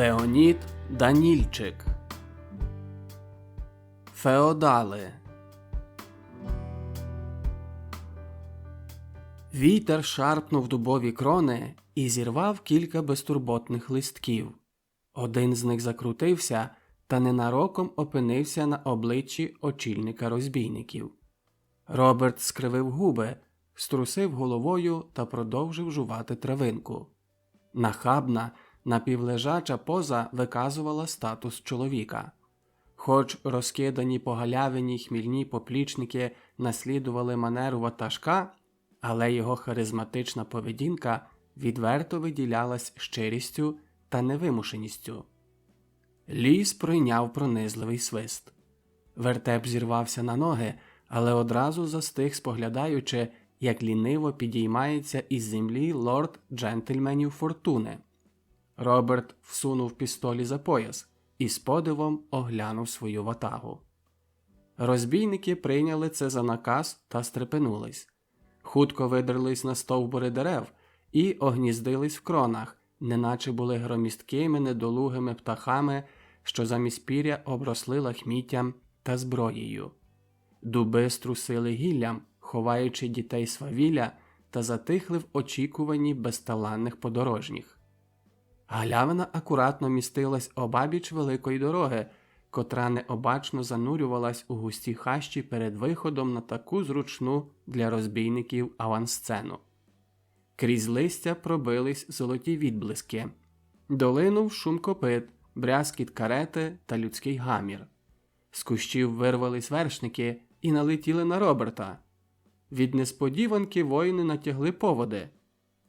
Леонід Данільчик Феодали Вітер шарпнув дубові крони і зірвав кілька безтурботних листків. Один з них закрутився та ненароком опинився на обличчі очільника розбійників. Роберт скривив губи, струсив головою та продовжив жувати травинку. Нахабна, напівлежача поза виказувала статус чоловіка. Хоч розкидані по галявині хмільні поплічники наслідували манеру ватажка, але його харизматична поведінка відверто виділялась щирістю та невимушеністю. Ліс пройняв пронизливий свист. Вертеп зірвався на ноги, але одразу застиг, споглядаючи, як ліниво підіймається із землі лорд джентльменів фортуни. Роберт всунув пістолі за пояс і з подивом оглянув свою ватагу. Розбійники прийняли це за наказ та стрепенулись. Хутко видерлись на стовбури дерев і огніздились в кронах, неначе були громісткими недолугими птахами, що замість піря обросли лахміттям та зброєю. Дуби струсили гіллям, ховаючи дітей свавілля та затихли в очікуванні безталанних подорожніх. Галявина акуратно містилась обабіч великої дороги, котра необачно занурювалась у густі хащі перед виходом на таку зручну для розбійників авансцену. Крізь листя пробились золоті відблиски, долинув шум копит, брязкіт карети та людський гамір. З кущів вирвались вершники і налетіли на Роберта. Від несподіванки воїни натягли поводи.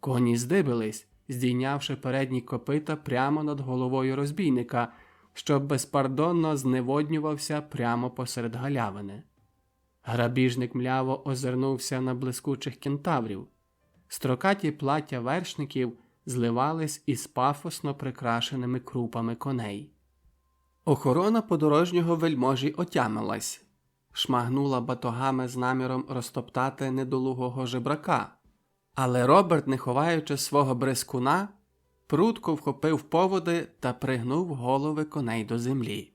Коні здибились, здійнявши передні копита прямо над головою розбійника, що безпардонно зневоднювався прямо посеред галявини. Грабіжник мляво озирнувся на блискучих кентаврів. Строкаті плаття вершників зливались із пафосно прикрашеними крупами коней. Охорона подорожнього вельможі отямилась, шмагнула батогами з наміром розтоптати недолугого жебрака. Але Роберт, не ховаючи свого брескуна, прутко вхопив поводи та пригнув голови коней до землі.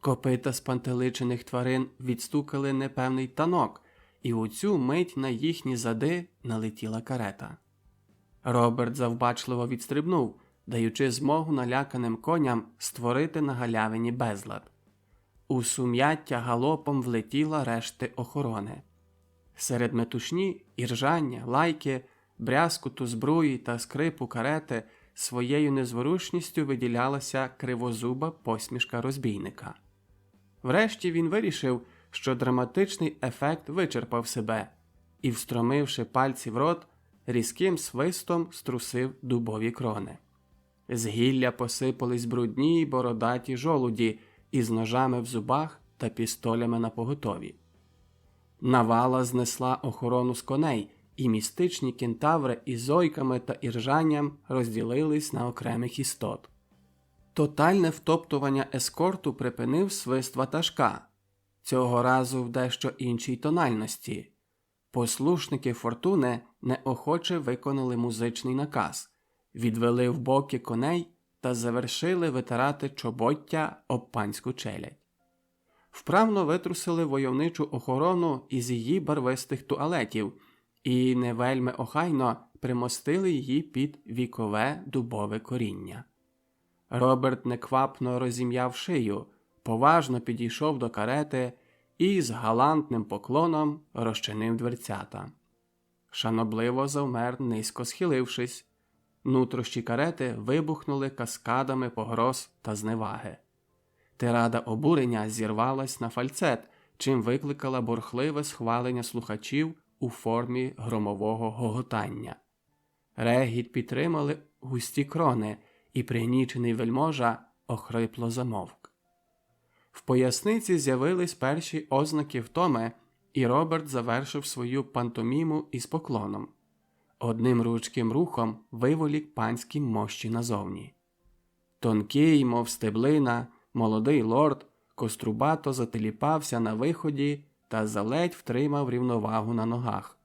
Копита спантеличених тварин відстукали непевний танок, і у цю мить на їхні зади налетіла карета. Роберт завбачливо відстрибнув, даючи змогу наляканим коням створити на галявині безлад. У сум'яття галопом влетіла решти охорони. Серед метушні, іржання, лайки, брязкуту збруї та скрипу карети своєю незворушністю виділялася кривозуба посмішка розбійника. Врешті він вирішив, що драматичний ефект вичерпав себе і, встромивши пальці в рот, різким свистом струсив дубові крони. З гілля посипались брудні й бородаті жолуді із ножами в зубах та пістолями на поготові. Навала знесла охорону з коней, і містичні кентаври із зойками та іржанням розділились на окремих істот. Тотальне втоптування ескорту припинив свист ватажка, цього разу в дещо іншій тональності. Послушники фортуни неохоче виконали музичний наказ, відвели в боки коней та завершили витирати чобоття об панську челядь вправно витрусили войовничу охорону із її барвистих туалетів і не вельми охайно примостили її під вікове дубове коріння. Роберт неквапно розім'яв шию, поважно підійшов до карети і з галантним поклоном розчинив дверцята. Шанобливо завмер, низько схилившись. Нутрощі карети вибухнули каскадами погроз та зневаги. Тирада обурення зірвалась на фальцет, чим викликала бурхливе схвалення слухачів у формі громового гоготання. Регіт підтримали густі крони, і пригнічений вельможа охрипло замовк. В поясниці з'явились перші ознаки втоми, і Роберт завершив свою пантоміму із поклоном. Одним ручким рухом виволік панські мощі назовні. Тонкий, мов стеблина, Молодий лорд кострубато зателіпався на виході та заледь втримав рівновагу на ногах.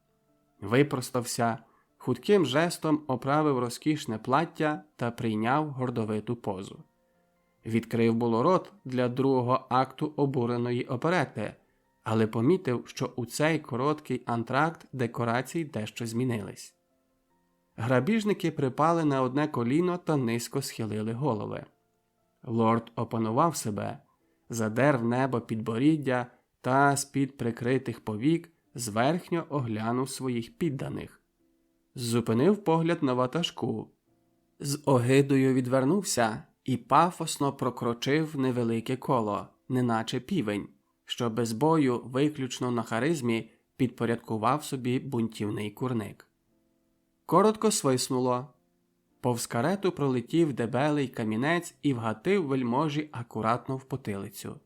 Випростався, хутким жестом оправив розкішне плаття та прийняв гордовиту позу. Відкрив було рот для другого акту обуреної оперети, але помітив, що у цей короткий антракт декорацій дещо змінились. Грабіжники припали на одне коліно та низько схилили голови. Лорд опанував себе, задер в небо підборіддя та з-під прикритих повік зверхньо оглянув своїх підданих. Зупинив погляд на ватажку. З огидою відвернувся і пафосно прокрочив невелике коло, неначе півень, що без бою, виключно на харизмі, підпорядкував собі бунтівний курник. Коротко свиснуло. Повз карету пролетів дебелий камінець і вгатив вельможі акуратно в потилицю.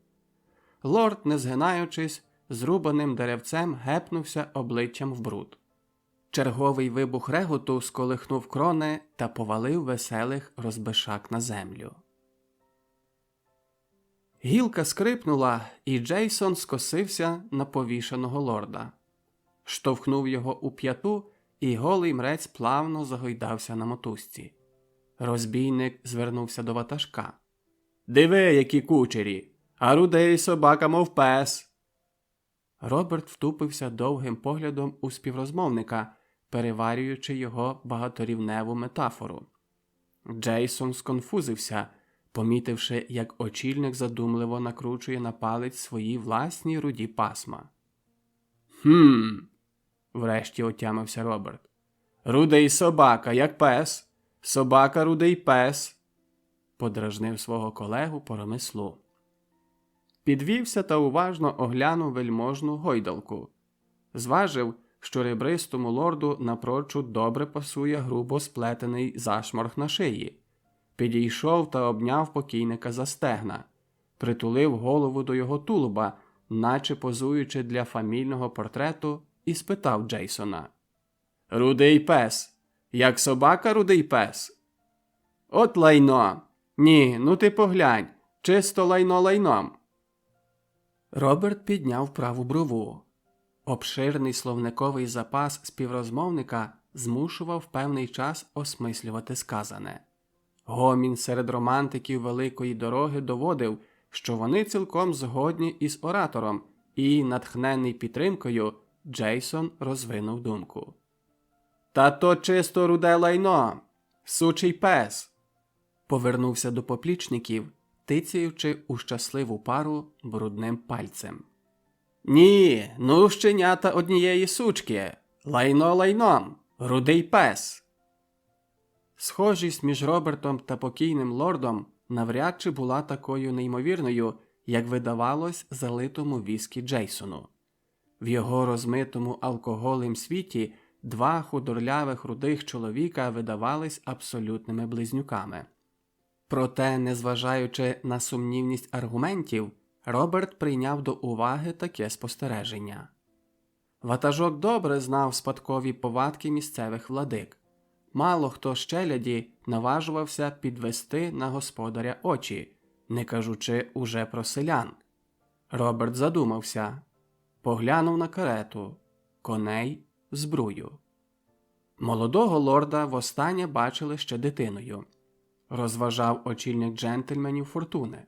Лорд, не згинаючись, зрубаним деревцем гепнувся обличчям в бруд. Черговий вибух реготу сколихнув крони та повалив веселих розбишак на землю. Гілка скрипнула, і Джейсон скосився на повішеного лорда, штовхнув його у п'яту, і голий мрець плавно загойдався на мотузці. Розбійник звернувся до ватажка. Диви, які кучері, а рудий собака, мов пес. Роберт втупився довгим поглядом у співрозмовника, переварюючи його багаторівневу метафору. Джейсон сконфузився, помітивши, як очільник задумливо накручує на палець свої власні руді пасма. Хм. Врешті отямився Роберт. Рудий собака, як пес. Собака рудий пес. подражнив свого колегу по ремеслу. Підвівся та уважно оглянув вельможну гойдалку. Зважив, що ребристому лорду напрочуд добре пасує грубо сплетений зашморг на шиї. Підійшов та обняв покійника за стегна, притулив голову до його тулуба, наче позуючи для фамільного портрету, і спитав Джейсона: Рудий пес, як собака рудий пес? От лайно. Ні, ну ти поглянь, чисто лайно лайном. Роберт підняв праву брову. Обширний словниковий запас співрозмовника змушував певний час осмислювати сказане. Гомін серед романтиків великої дороги доводив, що вони цілком згодні із оратором, і, натхнений підтримкою, Джейсон розвинув думку. Та то чисто руде лайно, сучий пес. Повернувся до поплічників, тицяючи у щасливу пару брудним пальцем. Ні, ну щенята однієї сучки. Лайно лайном, рудий пес. Схожість між Робертом та покійним лордом навряд чи була такою неймовірною, як видавалось залитому віскі Джейсону. В його розмитому алкоголем світі два худорлявих рудих чоловіка видавались абсолютними близнюками. Проте, незважаючи на сумнівність аргументів, Роберт прийняв до уваги таке спостереження. Ватажок добре знав спадкові повадки місцевих владик. Мало хто з челяді наважувався підвести на господаря очі, не кажучи уже про селян. Роберт задумався, поглянув на карету, коней, збрую. Молодого лорда востаннє бачили ще дитиною, розважав очільник джентльменів фортуни.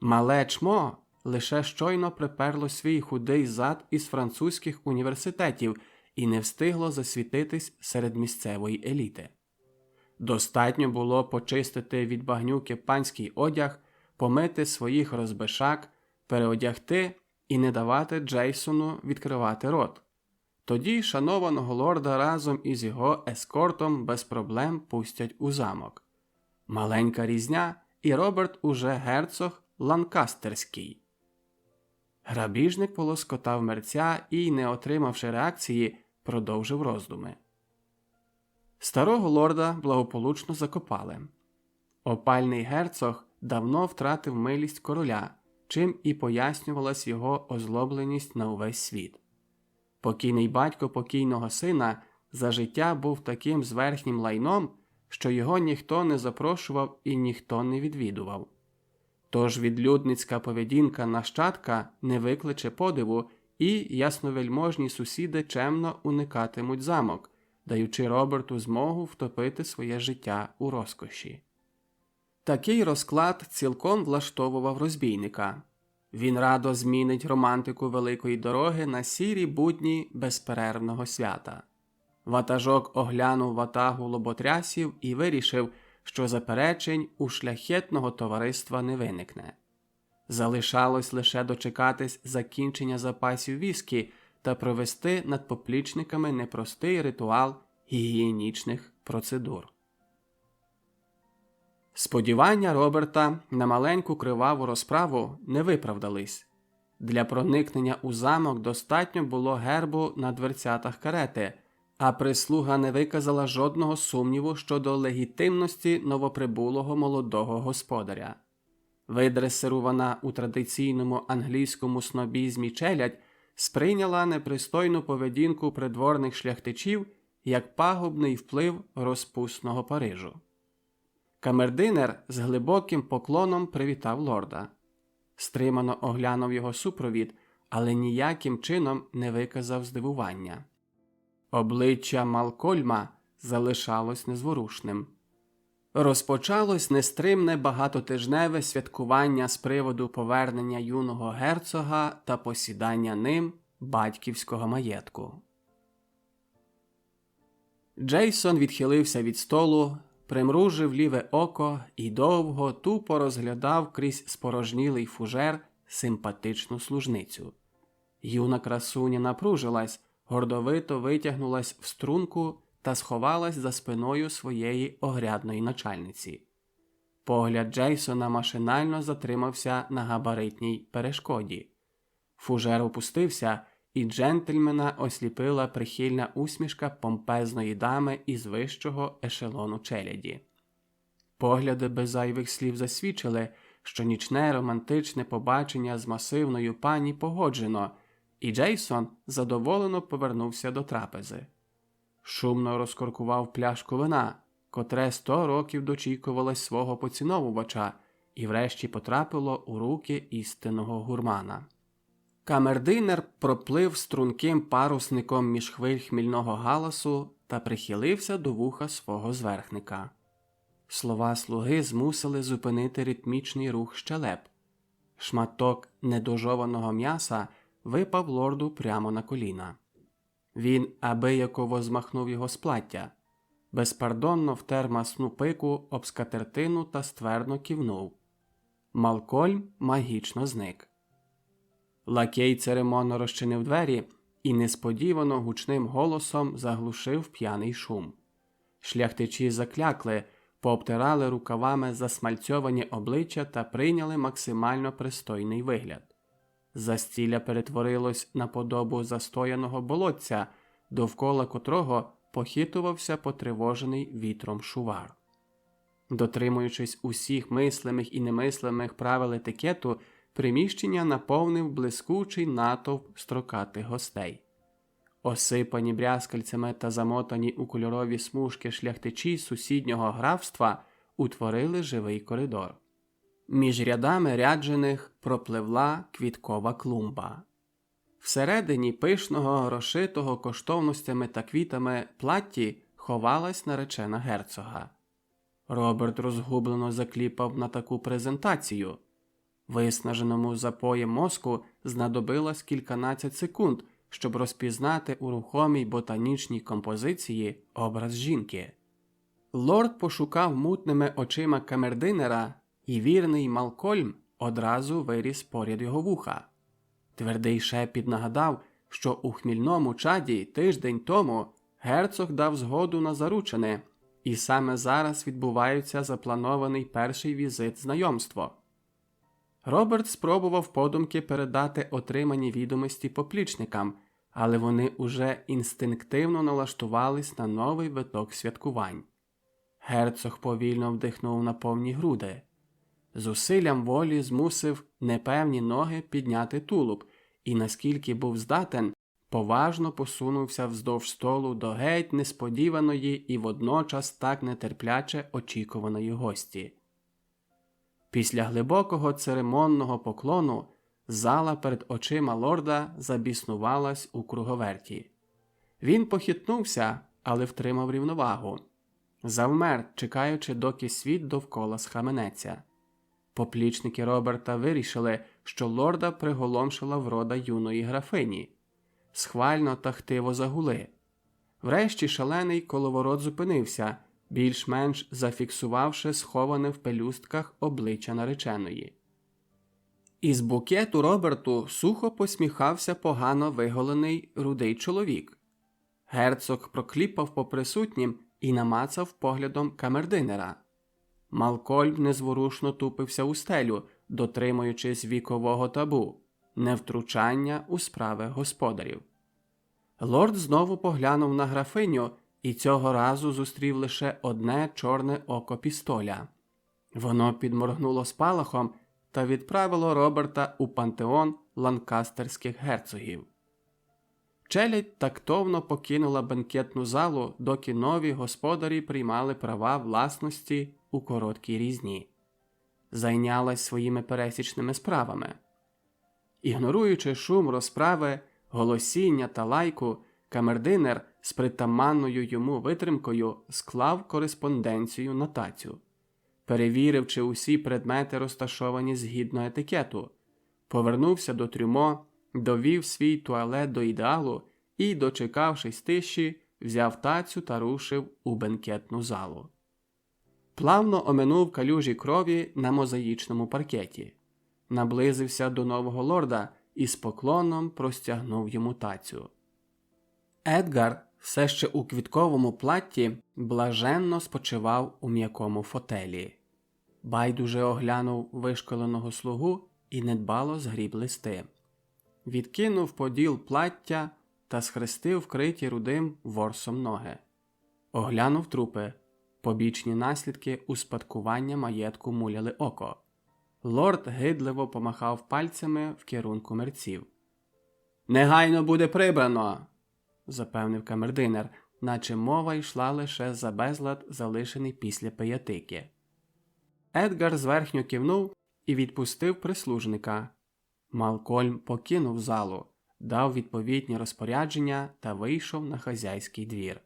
Мале чмо лише щойно приперло свій худий зад із французьких університетів і не встигло засвітитись серед місцевої еліти. Достатньо було почистити від багнюки панський одяг, помити своїх розбишак, переодягти і не давати Джейсону відкривати рот. Тоді шанованого лорда разом із його ескортом без проблем пустять у замок. Маленька різня, і Роберт уже герцог Ланкастерський. Грабіжник полоскотав мерця і, не отримавши реакції, продовжив роздуми. Старого лорда благополучно закопали. Опальний герцог давно втратив милість короля, чим і пояснювалась його озлобленість на увесь світ. Покійний батько покійного сина за життя був таким зверхнім лайном, що його ніхто не запрошував і ніхто не відвідував. Тож відлюдницька поведінка нащадка не викличе подиву, і ясновельможні сусіди чемно уникатимуть замок, даючи Роберту змогу втопити своє життя у розкоші. Такий розклад цілком влаштовував розбійника. Він радо змінить романтику великої дороги на сірі будні безперервного свята. Ватажок оглянув ватагу лоботрясів і вирішив, що заперечень у шляхетного товариства не виникне. Залишалось лише дочекатись закінчення запасів віскі та провести над поплічниками непростий ритуал гігієнічних процедур. Сподівання Роберта на маленьку криваву розправу не виправдались. Для проникнення у замок достатньо було гербу на дверцятах карети, а прислуга не виказала жодного сумніву щодо легітимності новоприбулого молодого господаря. Видресирована у традиційному англійському снобізмі челядь сприйняла непристойну поведінку придворних шляхтичів як пагубний вплив розпусного Парижу. Камердинер з глибоким поклоном привітав лорда. Стримано оглянув його супровід, але ніяким чином не виказав здивування. Обличчя Малкольма залишалось незворушним. Розпочалось нестримне багатотижневе святкування з приводу повернення юного герцога та посідання ним батьківського маєтку. Джейсон відхилився від столу, примружив ліве око і довго тупо розглядав крізь спорожнілий фужер симпатичну служницю. Юна красуня напружилась, гордовито витягнулась в струнку та сховалась за спиною своєї огрядної начальниці. Погляд Джейсона машинально затримався на габаритній перешкоді. Фужер опустився, і джентльмена осліпила прихильна усмішка помпезної дами із вищого ешелону челяді. Погляди без зайвих слів засвідчили, що нічне романтичне побачення з масивною пані погоджено, і Джейсон задоволено повернувся до трапези. Шумно розкоркував пляшку вина, котре сто років дочікувалось свого поціновувача, і врешті потрапило у руки істинного гурмана. Камердинер проплив струнким парусником між хвиль хмільного галасу та прихилився до вуха свого зверхника. Слова слуги змусили зупинити ритмічний рух щелеп. Шматок недожованого м'яса випав лорду прямо на коліна. Він абияково змахнув його з плаття, безпардонно втер масну пику об скатертину та ствердно кивнув. Малкольм магічно зник. Лакей церемонно розчинив двері і несподівано гучним голосом заглушив п'яний шум. Шляхтичі заклякли, пообтирали рукавами засмальцьовані обличчя та прийняли максимально пристойний вигляд. Застілля перетворилось на подобу застояного болотця, довкола котрого похитувався потривожений вітром шувар. Дотримуючись усіх мислимих і немислимих правил етикету, приміщення наповнив блискучий натовп строкатих гостей. Осипані брязкальцями та замотані у кольорові смужки шляхтичі сусіднього графства утворили живий коридор. Між рядами ряджених пропливла квіткова клумба. Всередині пишного, розшитого коштовностями та квітами платті ховалась наречена герцога. Роберт розгублено закліпав на таку презентацію. Виснаженому запоєм мозку знадобилось кільканадцять секунд, щоб розпізнати у рухомій ботанічній композиції образ жінки. Лорд пошукав мутними очима камердинера, і вірний Малкольм одразу виріс поряд його вуха. Твердий шепіт нагадав, що у хмільному чаді тиждень тому герцог дав згоду на заручене, і саме зараз відбувається запланований перший візит знайомство. Роберт спробував подумки передати отримані відомості поплічникам, але вони уже інстинктивно налаштувались на новий виток святкувань. Герцог повільно вдихнув на повні груди. Зусиллям волі змусив непевні ноги підняти тулуб і, наскільки був здатен, поважно посунувся вздовж столу до геть несподіваної і водночас так нетерпляче очікуваної гості. Після глибокого церемонного поклону зала перед очима лорда забіснувалась у круговерті. Він похитнувся, але втримав рівновагу. Завмер, чекаючи, доки світ довкола схаменеться. Поплічники Роберта вирішили, що лорда приголомшила врода юної графині. Схвально та хтиво загули. Врешті шалений коловорот зупинився, більш-менш зафіксувавши сховане в пелюстках обличчя нареченої. Із букету Роберту сухо посміхався погано виголений рудий чоловік. Герцог прокліпав по присутнім і намацав поглядом камердинера. Малкольм незворушно тупився у стелю, дотримуючись вікового табу, невтручання у справи господарів. Лорд знову поглянув на графиню і цього разу зустрів лише одне чорне око пістоля. Воно підморгнуло спалахом та відправило Роберта у пантеон ланкастерських герцогів. Челядь тактовно покинула бенкетну залу, доки нові господарі приймали права власності у короткій різні, зайнялась своїми пересічними справами. Ігноруючи шум розправи, голосіння та лайку, камердинер з притаманною йому витримкою склав кореспонденцію на тацю, перевірив, чи усі предмети розташовані згідно етикету, повернувся до трюмо, довів свій туалет до ідеалу і, дочекавшись тиші, взяв тацю та рушив у бенкетну залу. Плавно оминув калюжі крові на мозаїчному паркеті, наблизився до нового лорда і з поклоном простягнув йому тацю. Едгар, все ще у квітковому платті, блаженно спочивав у м'якому фотелі. Байдуже оглянув вишколеного слугу і недбало згріб листи. Відкинув поділ плаття та схрестив вкриті рудим ворсом ноги. Оглянув трупи. Побічні наслідки успадкування маєтку муляли око. Лорд гидливо помахав пальцями в керунку мерців. Негайно буде прибрано, запевнив камердинер, наче мова йшла лише за безлад, залишений після пиятики. Едгар зверхньо кивнув і відпустив прислужника. Малкольм покинув залу, дав відповідні розпорядження та вийшов на хазяйський двір.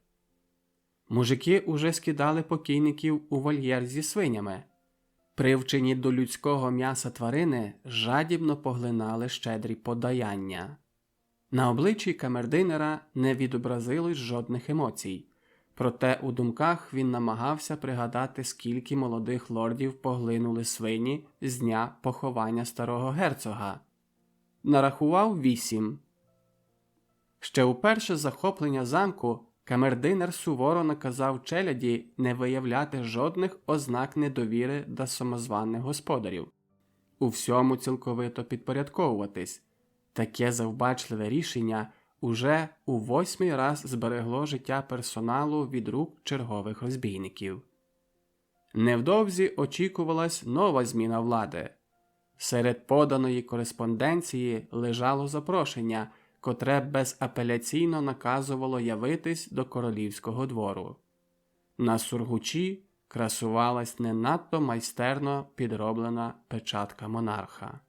Мужики уже скидали покійників у вольєр зі свинями. Привчені до людського м'яса тварини жадібно поглинали щедрі подаяння. На обличчі камердинера не відобразилось жодних емоцій, проте у думках він намагався пригадати, скільки молодих лордів поглинули свині з дня поховання старого герцога. Нарахував вісім. Ще у перше захоплення замку камердинер суворо наказав челяді не виявляти жодних ознак недовіри до самозваних господарів, у всьому цілковито підпорядковуватись. Таке завбачливе рішення уже у восьмий раз зберегло життя персоналу від рук чергових розбійників. Невдовзі очікувалась нова зміна влади. Серед поданої кореспонденції лежало запрошення, котре безапеляційно наказувало явитись до королівського двору. На сургучі красувалась не надто майстерно підроблена печатка монарха.